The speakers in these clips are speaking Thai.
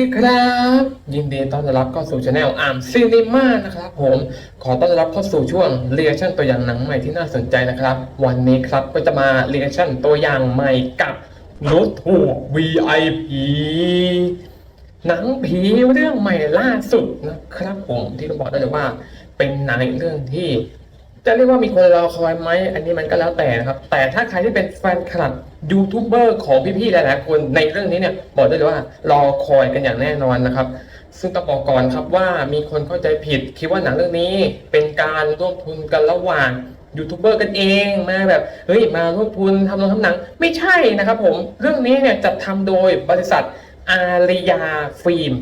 ดีครับ ยินดีต้อนรับเข้าสู่ช anel อาร์มซีนิม่านะครับผมขอต้อนรับเข้าสู่ช่วงเรียชั่นตัวอย่างหนังใหม่ที่น่าสนใจนะครับ วันนี้ครับก็จะมาเรียชั่นตัวอย่างใหม่กับรถทัวร์ VIP หนังผีเรื่องใหม่ล่าสุดนะครับผมที่ต้องบอกได้เลยว่า เป็นหนังเรื่องที่ จะเรียกว่ามีคนรอคอยไหมอันนี้มันก็แล้วแต่นะครับ แต่ถ้าใครที่เป็นแฟนคลับยูทูบเบอร์ของพี่ๆหลายๆคนในเรื่องนี้เนี่ยบอกได้เลยว่ารอคอยกันอย่างแน่นอนนะครับ ซึ่งต้องบอกก่อนครับว่ามีคนเข้าใจผิดคิดว่าหนังเรื่องนี้เป็นการร่วมทุนกันระหว่างยูทูบเบอร์กันเองมาแบบเฮ้ยมาร่วมทุนทำลงทำหนังไม่ใช่นะครับผมเรื่องนี้เนี่ยจัดทำโดยบริษัทอาริยาฟิล์ม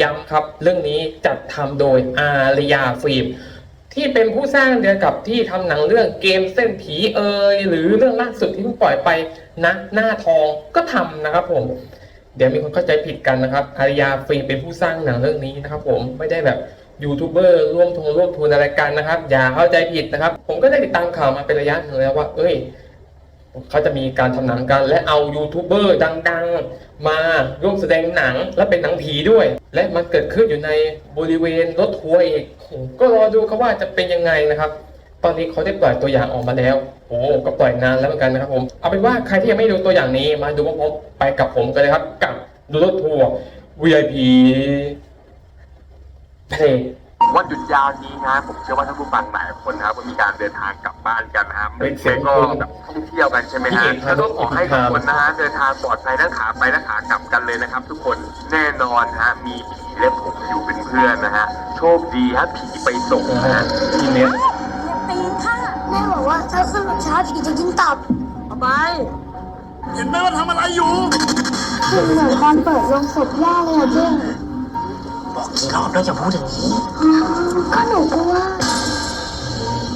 ย้ำครับ เรื่องนี้จัดทำโดยอาริยาฟิล์ม ที่เป็นผู้สร้างเดียวกับที่ทำหนังเรื่องเกมเส้นผีเอยหรือเรื่องล่าสุดที่เพิ่งปล่อยไปนะหน้าทองก็ทำนะครับผม เดี๋ยวมีคนเข้าใจผิดกันนะครับอาริยาฟิล์มเป็นผู้สร้างหนังเรื่องนี้นะครับ ผมไม่ได้แบบยูทูบเบอร์ร่วมทงร่วมทุนอะไรกันนะครับ อย่าเข้าใจผิดนะครับ ผมก็ได้ติดตามข่าวมาเป็นระยะหนึ่งแล้วว่า เอ้ย เขาจะมีการทำหนังกัน และเอายูทูบเบอร์ดังๆ มาร่วมแสดงหนังและเป็นหนังผีด้วย และมันเกิดขึ้นอยู่ในบริเวณรถทัวร์อีกโอ้ก็รอดูครับว่าจะเป็นยังไงนะครับ ตอนนี้เขาได้ปล่อยตัวอย่างออกมาแล้วโอ้ก็ปล่อยนานแล้วเหมือนกันนะครับผมเอาเป็นว่าใครที่ยังไม่ดูตัวอย่างนี้มาดูพร้อมไปกับผมกันเลยครับ กับดูรถทัวร์ VIP เพลง วันหยุดยาวนี้นะผมเชื่อว่าท่านผู้ฟังหลายคนนะครับก็มีการเดินทางกลับบ้านกันนะครับเป็นเสียงก็คุณแบบท่องเที่ยวกันใช่ไหมพี่ฮะเอกครับแล้วก็ขอให้ทุกคนนะฮะเดินทางปลอดภัยทั้งขาไปและขากลับกันเลยนะครับ ทุกคนแน่นอนฮะมีผีและผมอยู่เป็นเพื่อนนะฮะโชคดีฮะผีไปส่งนะฮะพี่เน็ตปีนค่ะแม่บอกว่าถ้าขึ้นรถช้าผีจะกินตับทำไมเห็นไหมว่าทำอะไรอยู่คือเหมือนตอนเปิดโรงศพย่าเลยอะเจ้ง บอกกี่รอบแล้วอย่าพูดอย่างนี้ ก็หนูกลัว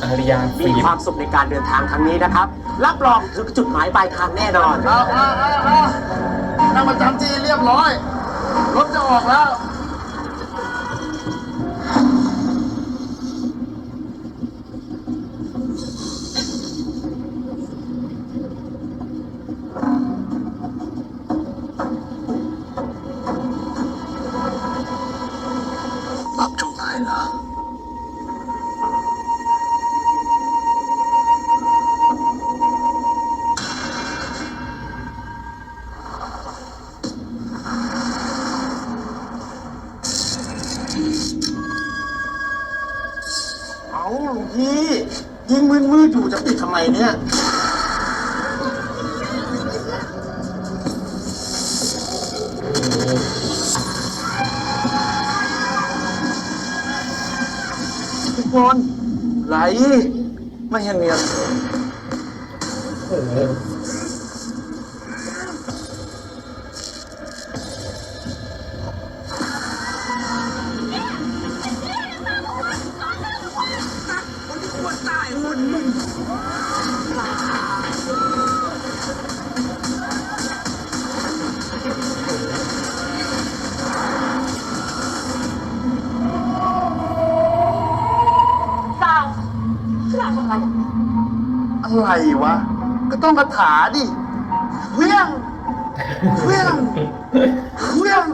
อาริยามีฟิล์มความสุขในการเดินทางครั้งนี้นะครับ รับรองถึงจุดหมายปลายทางแน่นอน เอาเอาเอาเอานั่งประจำที่เรียบร้อย รถจะออกแล้ว อยู่จะปิดทำไมเนี่ย ทุกคนไหลไม่เห็นเนียนโอ้ โหอะไรวะ ก็ต้องคาถาดิเวี้ยงเวี้ยงเวี้ยง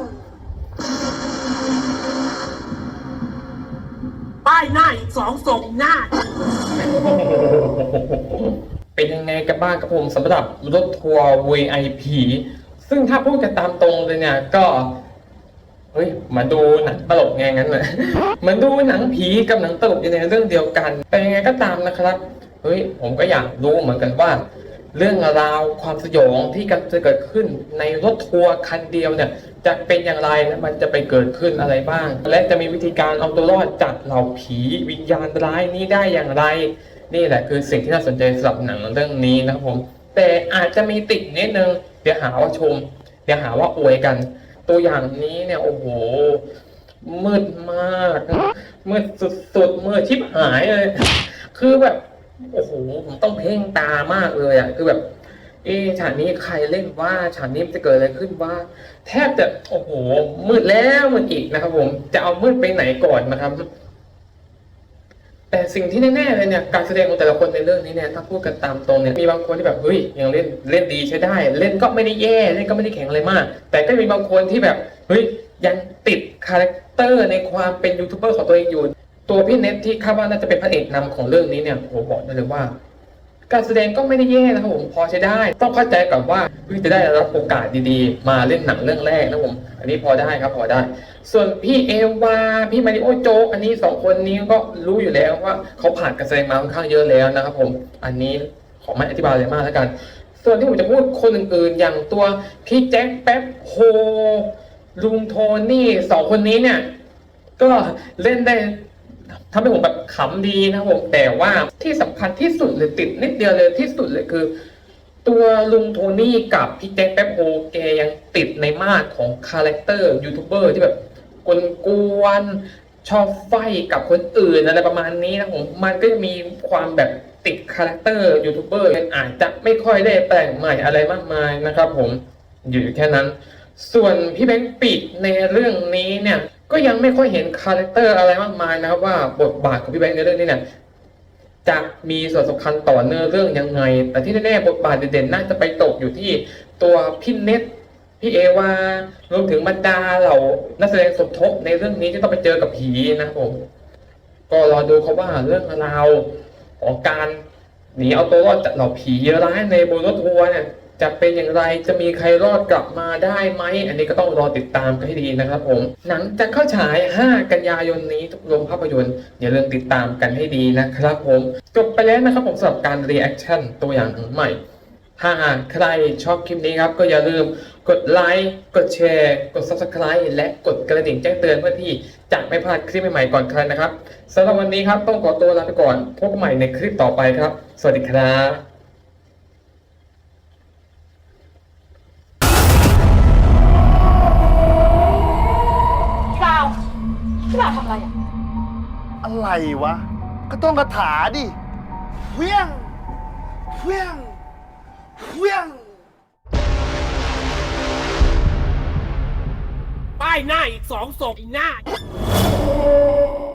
ป้ายหน้าอีกสองศพหน้า เป็นยังไงกันบ้างครับผมสำหรับรถทัวร์ VIP ซึ่งถ้าพูดกันตามตรงเลยเนี่ยก็ เฮ้ยเหมาดูหนังตลกไงงั้นเลยเหมือนดูหนังผีกับหนังตลกอยู่ในเรื่องเดียวกันแต่ยังไงก็ตามนะครับ เฮ้ยผมก็อยากรู้เหมือนกันว่า เรื่องราวความสยองที่กำลังจะเกิดขึ้นในรถทัวร์คันเดียวเนี่ยจะเป็นอย่างไรและมันจะไปเกิดขึ้นอะไรบ้าง และจะมีวิธีการเอาตัวรอดจากเหล่าผีวิญญาณร้ายนี้ได้อย่างไร นี่แหละคือสิ่งที่น่าสนใจสำหรับหนังเรื่องนี้นะครับผม แต่อาจจะมีติดนิดนึงเดี๋ยวหาว่าชม เดี๋ยวหาว่าอวยกัน ตัวอย่างนี้เนี่ยโอ้โหมืดมาก มืดสุดๆมืดชิบหายเลยคือแบบ โอ้โหผมต้องเพ่งตามากเลยอะคือแบบ เอะฉากนี้ใครเล่นว่าฉากนี้จะเกิดอะไรขึ้นว่า แทบจะโอ้โหมืดแล้วมืดอีกนะครับ ผม จะเอามืดไปไหนก่อนนะครับ แต่สิ่งที่แน่ๆเลยเนี่ย การแสดงของแต่ละคนในเรื่องนี้เนี่ยถ้าพูดกันตามตรงเนี่ยมีบางคนที่แบบเฮ้ยยังเล่นเล่นดีใช้ได้ เล่นก็ไม่ได้แย่เล่นก็ไม่ได้แข็งอะไรมาก แต่ก็มีบางคนที่แบบเฮ้ยยังติดคาแรคเตอร์ในความเป็นยูทูบเบอร์ของตัวเองอยู่ ตัวพี่เน็ตที่คาดว่าน่าจะเป็นพระเอกนำของเรื่องนี้เนี่ยผมบอกได้เลยว่า การแสดงก็ไม่ได้แย่นะครับผมพอใช้ได้ ต้องเข้าใจกับว่าเพิ่งจะได้รับโอกาสดีๆ มาเล่นหนังเรื่องแรกนะครับผม อันนี้พอได้ครับพอได้ ส่วนพี่เอวาพี่มาริโอโจ อันนี้สองคนนี้ก็รู้อยู่แล้วว่าเขาผ่านการแสดงมาค่อนข้างเยอะแล้วนะครับผมอันนี้ขอไม่อธิบายอะไรมากแล้วกัน ส่วนที่ผมจะพูดคนอื่นๆ อย่างตัวพี่แจ็คแป๊บโฮลุงโทนี่สองคนนี้เนี่ยก็เล่นได้ ทำให้ผมแบบขำดีนะผมแต่ว่าที่สำคัญที่สุดเลยติดนิดเดียวเลยที่สุดเลยคือ ตัวลุงโทนี่กับพี่แจ็คแป๊บโฮแกยังติดในมาตรของคาแรคเตอร์ยูทูบเบอร์ที่แบบกวนๆชอบไฟกับคนอื่นอะไรประมาณนี้นะผมมันก็จะมีความแบบติดคาแรคเตอร์ยูทูบเบอร์อาจจะไม่ค่อยได้แปลงใหม่อะไรมากมายนะครับผมอยู่แค่นั้น ส่วนพี่แบงค์ปิดในเรื่องนี้เนี่ย ก็ยังไม่ค่อยเห็นคาแรคเตอร์อะไรมากมายนะครับว่าบทบาทของพี่แบงค์ในเรื่องนี้เนี่ยจะมีส่วนสำคัญต่อเนื้อเรื่องยังไง แต่ที่แน่ๆบทบาทเด่นๆน่าจะไปตกอยู่ที่ตัวพี่เน็ตพี่เอวารวมถึงบรรดาเหล่านักแสดงสมทบในเรื่องนี้ที่ต้องไปเจอกับผีนะครับผมก็รอดูเขาว่าเรื่องราวของการหนีเอาตัวรอดจากเหล่าผีเยอะร้ายในบนรถทัวร์เนี่ย จะเป็นอย่างไรจะมีใครรอดกลับมาได้ไหม อันนี้ก็ต้องรอติดตามกันให้ดีนะครับผม หนังจะเข้าฉาย 5 กันยายนนี้ทุกโรงภาพยนตร์อย่าลืมติดตามกันให้ดีนะครับผม จบไปแล้วนะครับผมสำหรับการรีแอคชั่นตัวอย่างใหม่ถ้าหากใครชอบคลิปนี้ครับ ก็อย่าลืมกดไลค์ กดแชร์ กด Subscribe และกดกระดิ่งแจ้งเตือนเพื่อที่จะไม่พลาดคลิปใหม่ๆก่อนใครนะครับสำหรับวันนี้ครับต้องขอตัวลาไปก่อน พบกันใหม่ในคลิปต่อไปครับ สวัสดีครับ พี่บ่าวทำอะไรอะ อะไรวะ ก็ต้องคาถาดิเพี้ยงเพี้ยงเพี้ยง ป้ายหน้าอีกสองศพอีกหน้า